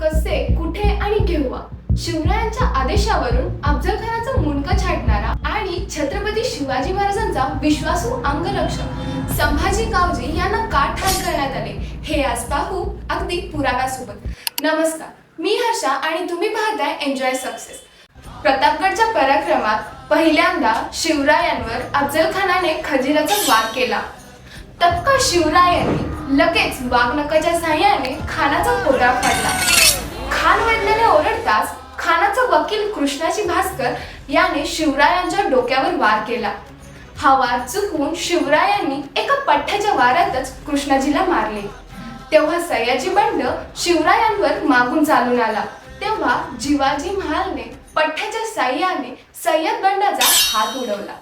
कसे कुठे आणि केव्हा? शिवरायांच्या आदेशावरून अफजलखानाचा मुंडका छाटणारा आणि छत्रपती शिवाजी महाराजांचा विश्वासू अंगरक्षक संभाजी गावजी यांना का ठार करण्यात आले. हे आज पाहू अगदी पुराव्यासोबत नमस्कार मी हर्षा आणि तुम्ही पाहताय एन्जॉय सक्सेस प्रतापगडच्या पराक्रमात पहिल्यांदा शिवरायांवर अफजलखानाने खजिराचा वार केला. तत्काळ शिवरायांनी लगेच वाघनकाच्या साह्याने खानाचा पोटा फाडला. खान वैद्याने ओरडताच खानाचा वकील कृष्णाजी भास्कर याने शिवरायांच्या डोक्यावर वार केला. हा वार चुकवून शिवरायांनी एका पठ्ठ्याच्या वारातच कृष्णाजीला मारले. तेव्हा सयाजी बंड शिवरायांवर मागून चालून आला. तेव्हा जिवाजी महालने पठ्ठ्याच्या साह्याने सय्यद बंडाचा हात उडवला.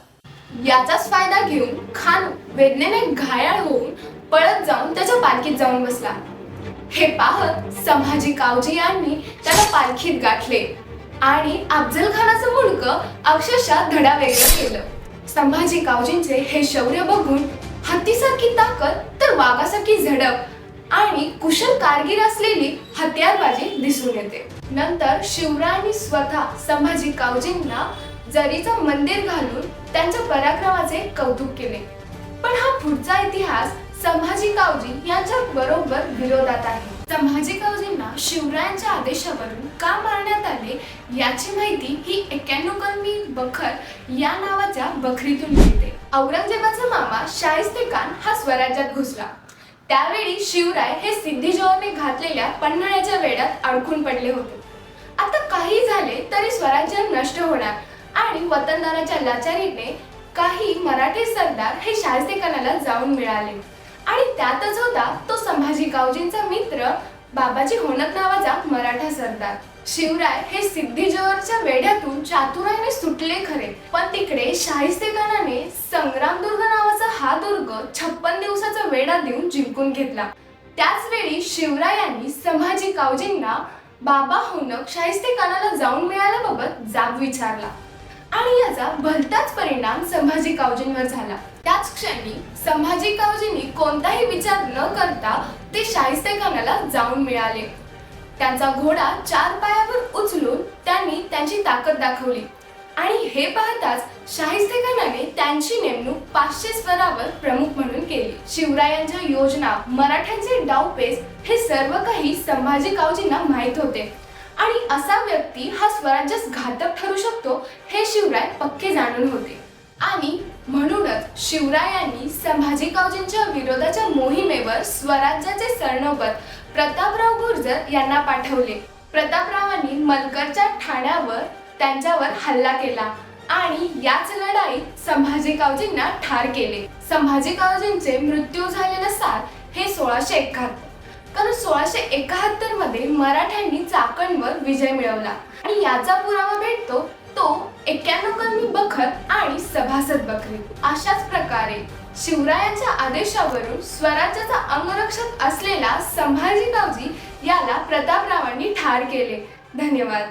याचाच फायदा घेऊन खान वेदनेने घायाळ होऊन पळत जाऊन त्याच्या पालखीत जाऊन बसला. हे पाहत संभाजी कावजी यांनी त्याला पालखीत गाठले आणि अफजल खानाचं मुंडकं अक्षरशः धडा वेगळं केलं. संभाजी कावजींचे हे शौर्य बघून हत्तीसारखी ताकद तर वाघासारखी झडप आणि कुशल कारगीर असलेली हत्यारबाजी दिसून येते. नंतर शिवरायांनी स्वतः संभाजी कावजींना जरीचं मंदिर घालून त्यांच्या पराक्रमाचे कौतुक केले. पण हा पुढचा इतिहास संभाजी कावजी यांच्या बरोबर विरोधात आहे. संभाजी कावजींना शिवरायांच्या आदेशावरून का मारण्यात आले याची माहिती ही एक्क्याण्णव कलमी बखर या नावाच्या बखरीतून मिळते. औरंगजेबाचा मामा शाहिस्ते खान हा स्वराज्यात घुसला. त्यावेळी शिवराय हे सिद्धी घातलेल्या पन्हाळ्याच्या वेड्यात अडकून पडले होते. आता काही झाले तरी स्वराज्य नष्ट होणार आणि वतनदाराच्या लाचारीने काही मराठी सरदार हे शाहिस्तेखानाला जाऊन मिळाले. आणि त्यातच होता तो संभाजी गावजींचा मित्र बाबाजी होनक नावाचा मराठा सरदार. शिवराय हे सिद्धी जोहरच्या वेढ्यातून चातुर्याने सुटले खरे. पण तिकडे शाहिस्तेखानाने संग्रामदुर्ग नावाचा हा दुर्ग छप्पन दिवसाचा वेढा देऊन जिंकून घेतला. त्याच वेळी शिवरायांनी संभाजी कावजींना बाबा होनक शाहिस्तेखानाला जाऊन मिळाल्याबाबत जाब विचारला. आणि याचा भलताच परिणाम संभाजी कावजींवर झाला. त्याच क्षणी संभाजी कावजींनी कोणताही विचार न करता ते शाहिस्ते खानाला जाऊन मिळाले. त्यांचा घोडा चार पायावर उचलून त्यांनी त्यांची ताकद दाखवली. आणि हे पाहताच शाहिस्ते खानाने त्यांची नेमणूक पाचशे स्वरावर प्रमुख म्हणून केली. शिवरायांच्या योजना मराठ्यांचे डावपेच हे सर्व काही संभाजी कावजींना माहीत होते. आणि असा व्यक्ती हा स्वराज्यास घातक ठरू शकतो हे शिवराय पक्के जाणून होते. आणि म्हणूनच शिवरायांनी संभाजीकावजींच्या विरोधाच्या मोहिमेवर स्वराज्याचे सरनोबत प्रतापराव गुर्जर यांना पाठवले. प्रतापरावांनी मलकरच्या ठाण्यावर त्यांच्यावर हल्ला केला आणि याच लढाईत संभाजी गावजींना ठार केले. संभाजीकावजींचे मृत्यू झालेलं साल हे सोळाशे एकाहत्तर कारण सोळाशे एकाहत्तरमध्ये मराठ्यांनी चाकणवर विजय मिळवला. आणि याचा पुरावा भेटतो तो एक्क्याण्णव कलमी बखर आणि सभासद बकरी अशाच प्रकारे शिवरायांच्या आदेशावरून स्वराज्याचा अंगरक्षक असलेला संभाजी गावजी याला प्रतापरावांनी ठार केले. धन्यवाद.